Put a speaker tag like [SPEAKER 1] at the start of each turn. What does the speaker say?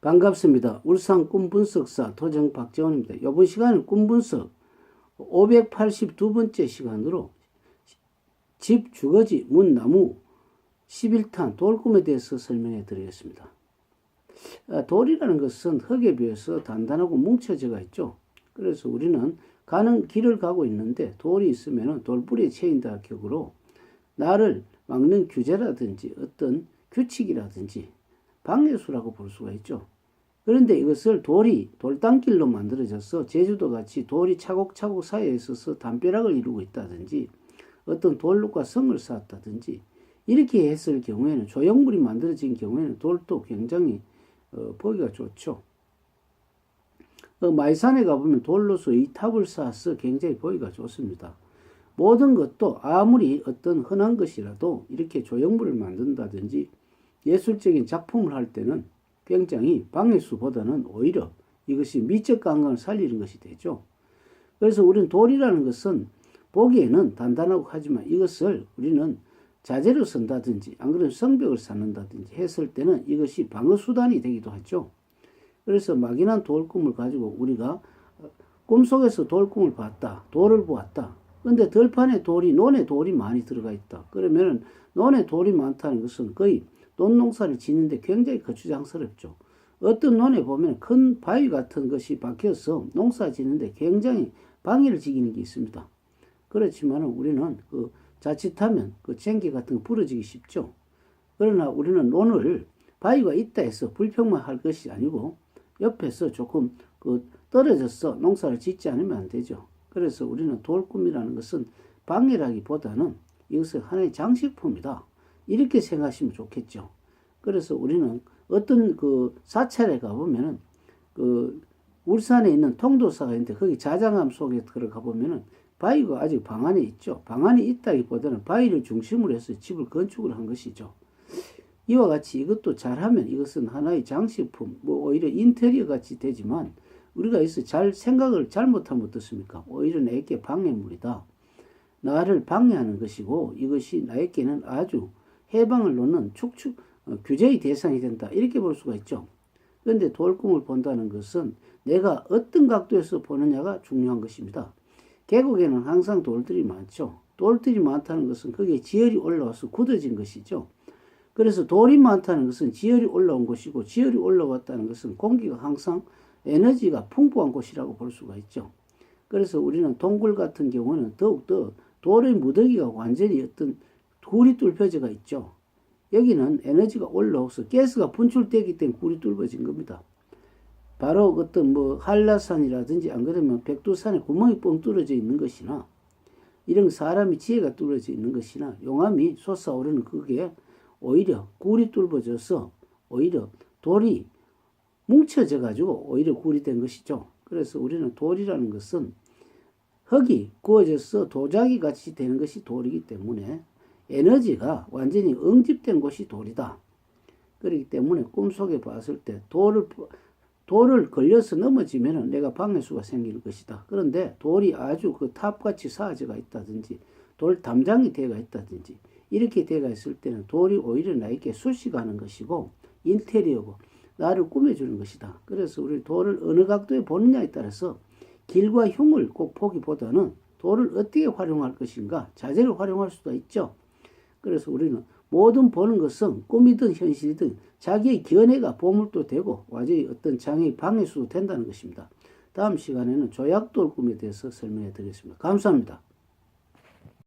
[SPEAKER 1] 반갑습니다. 울산 꿈분석사 도정 박재원입니다. 이번 시간은 꿈분석 582번째 시간으로 집 주거지 문나무 11탄 돌꿈에 대해서 설명해 드리겠습니다. 아, 돌이라는 것은 흙에 비해서 단단하고 뭉쳐져가 있죠. 그래서 우리는 가는 길을 가고 있는데 돌이 있으면 돌뿌리에 채인다 격으로 나를 막는 규제라든지 어떤 규칙이라든지 방해수라고 볼 수가 있죠. 그런데 이것을 돌이 돌담길로 만들어져서 제주도 같이 돌이 차곡차곡 쌓여 있어서 담벼락을 이루고 있다든지 어떤 돌과 성을 쌓았다든지 이렇게 했을 경우에는 조형물이 만들어진 경우에는 돌도 굉장히 어, 보기가 좋죠. 어, 마이산에 가보면 돌로서 이 탑을 쌓아서 굉장히 보기가 좋습니다. 모든 것도 아무리 어떤 흔한 것이라도 이렇게 조형물을 만든다든지 예술적인 작품을 할 때는 굉장히 방해수보다는 오히려 이것이 미적 감각을 살리는 것이 되죠. 그래서 우리는 돌이라는 것은 보기에는 단단하고 하지만 이것을 우리는 자재로 쓴다든지 안 그러면 성벽을 쌓는다든지 했을 때는 이것이 방어 수단이 되기도 하죠. 그래서 막연한 돌꿈을 가지고 우리가 꿈속에서 돌꿈을 봤다. 돌을 보았다. 근데 들판에 돌이 논에 돌이 많이 들어가 있다. 그러면은 논에 돌이 많다는 것은 거의 논농사를 짓는데 굉장히 거추장스럽죠. 어떤 논에 보면 큰 바위 같은 것이 박혀서 농사 짓는데 굉장히 방해를 지기는 게 있습니다. 그렇지만 우리는 그 자칫하면 그 쟁기 같은 거 부러지기 쉽죠. 그러나 우리는 논을 바위가 있다 해서 불평만 할 것이 아니고 옆에서 조금 그 떨어져서 농사를 짓지 않으면 안 되죠. 그래서 우리는 돌꿈이라는 것은 방해라기보다는 이것은 하나의 장식품이다. 이렇게 생각하시면 좋겠죠. 그래서 우리는 어떤 그 사찰에 가보면은 그 울산에 있는 통도사가 있는데 거기 자장암 속에 들어가 보면은 바위가 아직 방 안에 있죠. 방 안에 있다기보다는 바위를 중심으로 해서 집을 건축을 한 것이죠. 이와 같이 이것도 잘하면 이것은 하나의 장식품, 뭐 오히려 인테리어 같이 되지만 우리가 여기서 잘 생각을 잘못하면 어떻습니까? 오히려 내게 방해물이다. 나를 방해하는 것이고 이것이 나에게는 아주 해방을 놓는 축축 어, 규제의 대상이 된다. 이렇게 볼 수가 있죠. 그런데 돌꿈을 본다는 것은 내가 어떤 각도에서 보느냐가 중요한 것입니다. 계곡에는 항상 돌들이 많죠. 돌들이 많다는 것은 거기에 지열이 올라와서 굳어진 것이죠. 그래서 돌이 많다는 것은 지열이 올라온 것이고 지열이 올라왔다는 것은 공기가 항상 에너지가 풍부한 곳이라고 볼 수가 있죠. 그래서 우리는 동굴 같은 경우는 더욱더 돌의 무더기가 완전히 어떤 굴이 뚫혀져가 있죠. 여기는 에너지가 올라와서 가스가 분출되기 때문에 굴이 뚫어진 겁니다. 바로 어떤 뭐 한라산이라든지 안 그러면 백두산에 구멍이 뻥 뚫어져 있는 것이나 이런 사람이 지혜가 뚫어져 있는 것이나 용암이 솟아오르는 그게 오히려 굴이 뚫어져서 오히려 돌이 뭉쳐져 가지고 오히려 굴이 된 것이죠. 그래서 우리는 돌이라는 것은 흙이 구워져서 도자기 같이 되는 것이 돌이기 때문에 에너지가 완전히 응집된 곳이 돌이다. 그렇기 때문에 꿈속에 봤을 때 돌을 돌을 걸려서 넘어지면 내가 방해수가 생길 것이다. 그런데 돌이 아주 그 탑같이 쌓아져가 있다든지 돌 담장이 되가 있다든지 이렇게 되가 있을 때는 돌이 오히려 나에게 수식하는 것이고 인테리어고 나를 꾸며주는 것이다. 그래서 우리 돌을 어느 각도에 보느냐에 따라서 길과 흉을 꼭 보기보다는 돌을 어떻게 활용할 것인가 자재를 활용할 수도 있죠. 그래서 우리는 모든 보는 것은 꿈이든 현실이든 자기의 견해가 보물도 되고 완전히 어떤 장애의 방해수도 된다는 것입니다. 다음 시간에는 조약돌 꿈에 대해서 설명해 드리겠습니다. 감사합니다.